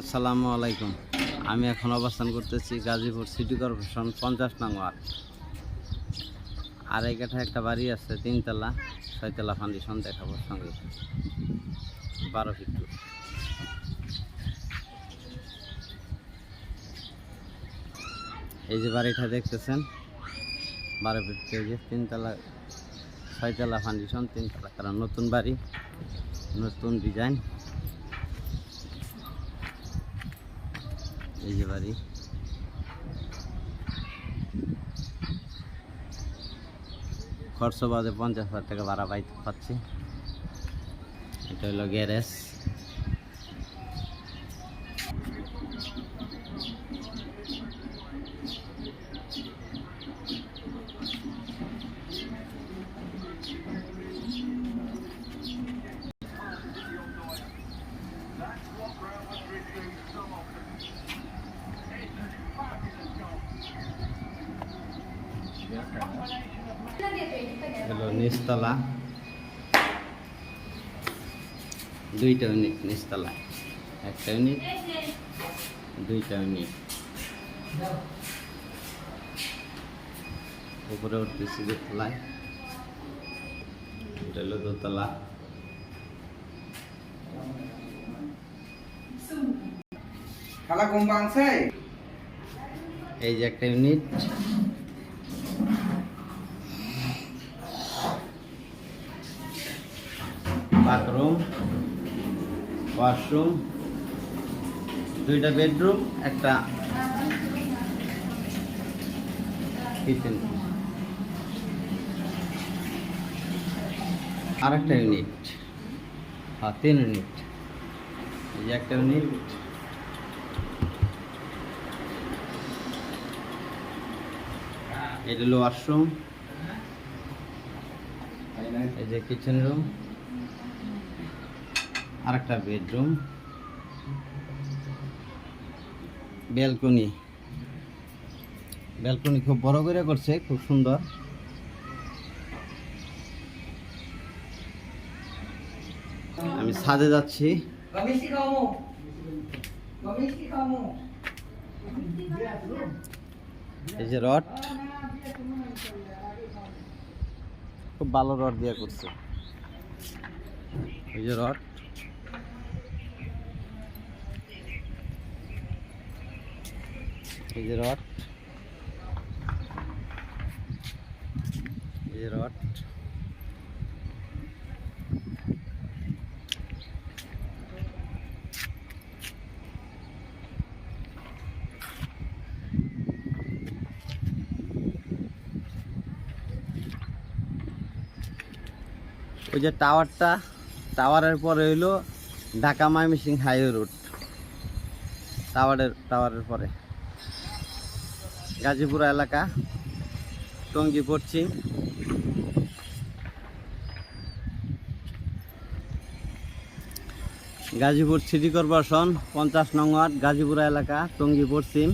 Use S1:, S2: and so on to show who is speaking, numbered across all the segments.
S1: আসসালামু আলাইকুম। আমি এখন অবস্থান করতেছি গাজীপুর সিটি কর্পোরেশন পঞ্চাশ নং ওয়ার্ড। আর এই কাঠা একটা বাড়ি আছে, তিনতলা, ছয়তলা ফাউন্ডেশন দেখাবো সঙ্গে। বারো ফিট এই যে বাড়িটা দেখতেছেন, বারো ফিট এই যে তিনতলা, ছয়তলা ফাউন্ডেশন তিনতলা। কারণ নতুন বাড়ি, নতুন ডিজাইন এই যে বাড়ি। খরচ বাদে পঞ্চাশ হাজার টাকা ভাড়া পাই পাচ্ছি এটা হলো গ্যারেজ। হলো নিচতলা। দুইটা ইউনিট নিচতলা। একটা ইউনিট দুইটা ইউনিট উপরে উঠতেছি দোতলায়। এটা হলো দোতলা। এই যে একটা ইউনিট বাথরুম, ওয়াশরুম, দুইটা বেডরুম, একটা কিচেন। আর একটা ইউনিট হ্যাঁ তিন ইউনিট। এই যে একটা ইউনিট। এটা হলো ওয়াশরুম। এই যে কিচেন রুম। আর একটা বেডরুম। ব্যালকনি। ব্যালকনি খুব বড় করে করছে, খুব সুন্দর। আমি ছাদে যাচ্ছি। এই যে রড। খুব ভালো রড দিয়ে করছে। এই যে রড। রড। রড। ওই যে টাওয়ারটা, টাওয়ারের পরে হইল ঢাকা ময়মনসিং হাইওয়ে রোড। টাওয়ারের টাওয়ারের পরে। গাজীপুর এলাকা, টঙ্গী পশ্চিম। গাজীপুর সিটি কর্পোরেশন, পঞ্চাশ নং ওয়ার্ড, গাজীপুর এলাকা, টঙ্গী পশ্চিম।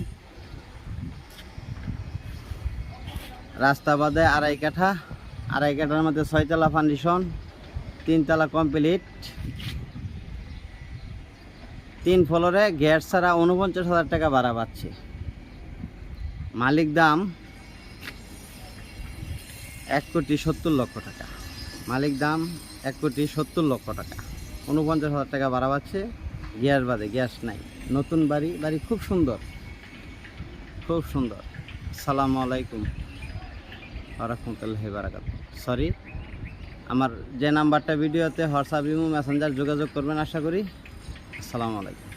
S1: রাস্তা বাদে আড়াই কাঠা, আড়াই কাঠার মধ্যে ছয়তলা ফাউন্ডেশন। তিনতলা কমপ্লিট তিন ফ্লোরে গ্যাস ছাড়া উনপঞ্চাশ হাজার টাকা ভাড়া পাচ্ছে। মালিক দাম এক কোটি সত্তর লক্ষ টাকা। মালিক দাম এক কোটি সত্তর লক্ষ টাকা। উনপঞ্চাশ হাজার টাকা ভাড়া পাচ্ছে। গ্যাস বাদে গ্যাস নাই। নতুন বাড়ি বাড়ি খুব সুন্দর। খুব সুন্দর। সালামু আলাইকুম। রহমতুল্লাহি বারাকাত সরি আমার যে নাম্বারটা ভিডিওতে হোয়াটসঅ্যাপ ইমো মেসেঞ্জার যোগাযোগ করবেন আশা করি। আসসালামু আলাইকুম।